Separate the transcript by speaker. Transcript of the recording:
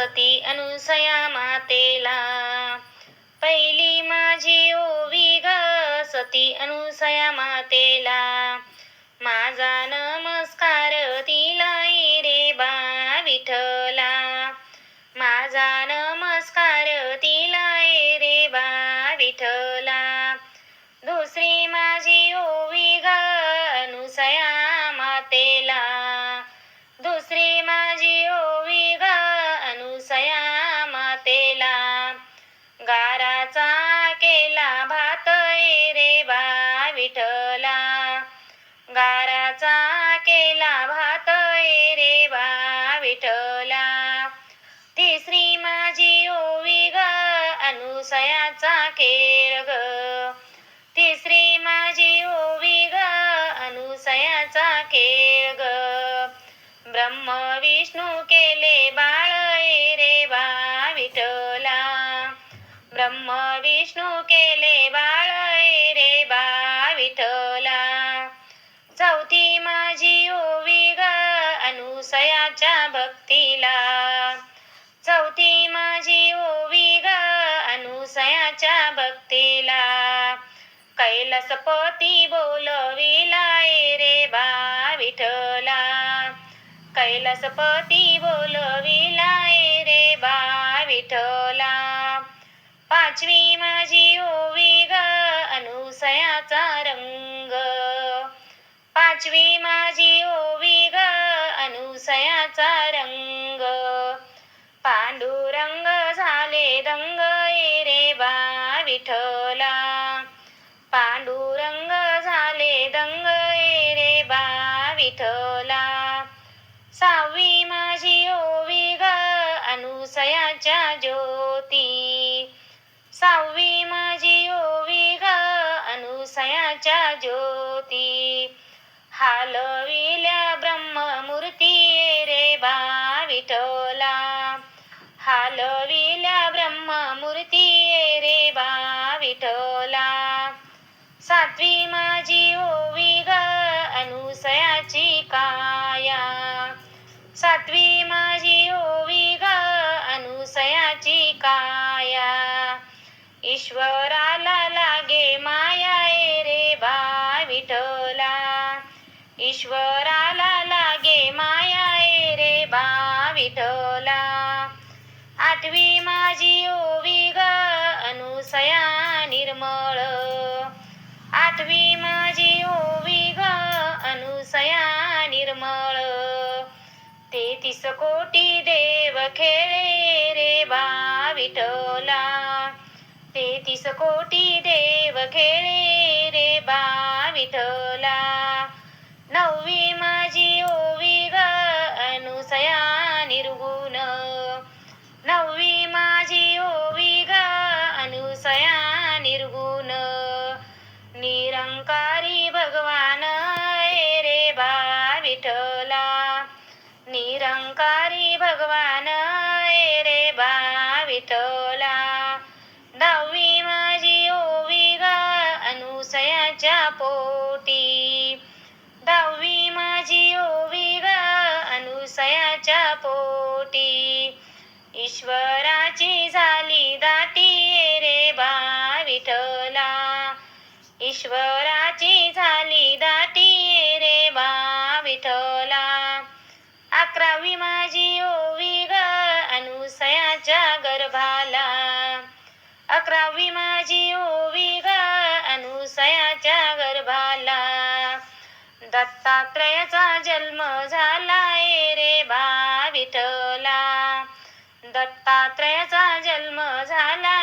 Speaker 1: सती अनुसया मातेला. पहिली माझी ओवी ग सती अनुसया मातेला. माझा नमस्कार तिला रे बा विठला माझा भरला गाराचा केला भात रे बा विठला. तिसरी माझी ओवी ग अनुसयाचा केर ग. तिसरी माझी ओवी ग अनुसयाचा केर ग. ब्रह्म विष्णू केले बाळ रे बा विठला. ब्रह्म विष्णू केले बाळ रे बा अनुसयाच्या भक्तीला. चौथी माझी ओवी ग अनुसयाच्या भक्तीला. कैलासपती बोलविला रे बा विठला कैलासपती बोलविला रे बा विठला पाचवी माझी ओवी ग अनुसयाचा रंग. पाचवी माझी ओवी ग अनुसयाचा रंग. पांडुरंग झाले दंग रे बा विठला पांडुरंग झाले दंग रे बा विठला सहावी माझी ओवी ग अनुसयाच्या ज्योती. सहावी माझी ओवी ग अनुसयाच्या ज्योती. हाल हालविल्या ब्रह्ममूर्ती रे बा विठला सातवी माझी ओवी ग अनुसयाची काया. सातवी माझी ओवी ग अनुसयाची काया. ईश्वराला लागे माया रे बा विठला ईश्वराला लागे माया रे बा विठला आठवी माझी ओवी ग अनुसया निर्मळ. आठवी माझी ओवी ग अनुसया निर्मळ. तेतीस कोटी देव खेळे रे बा विठला तेतीस कोटी देव खेळे रे बा विठला ईश्वराची झाली दाटी रे बा विठला ईश्वराची झाली दाटी रे बा विठला अकरावी माझी ओवी ग अनुसयाच्या गर्भाला. अकरावी माझी ओवी ग अनुसयाच्या गर्भाला. दत्तात्रयाचा जन्म झाला रे बा दत्तात्रयाचा जन्म झाला.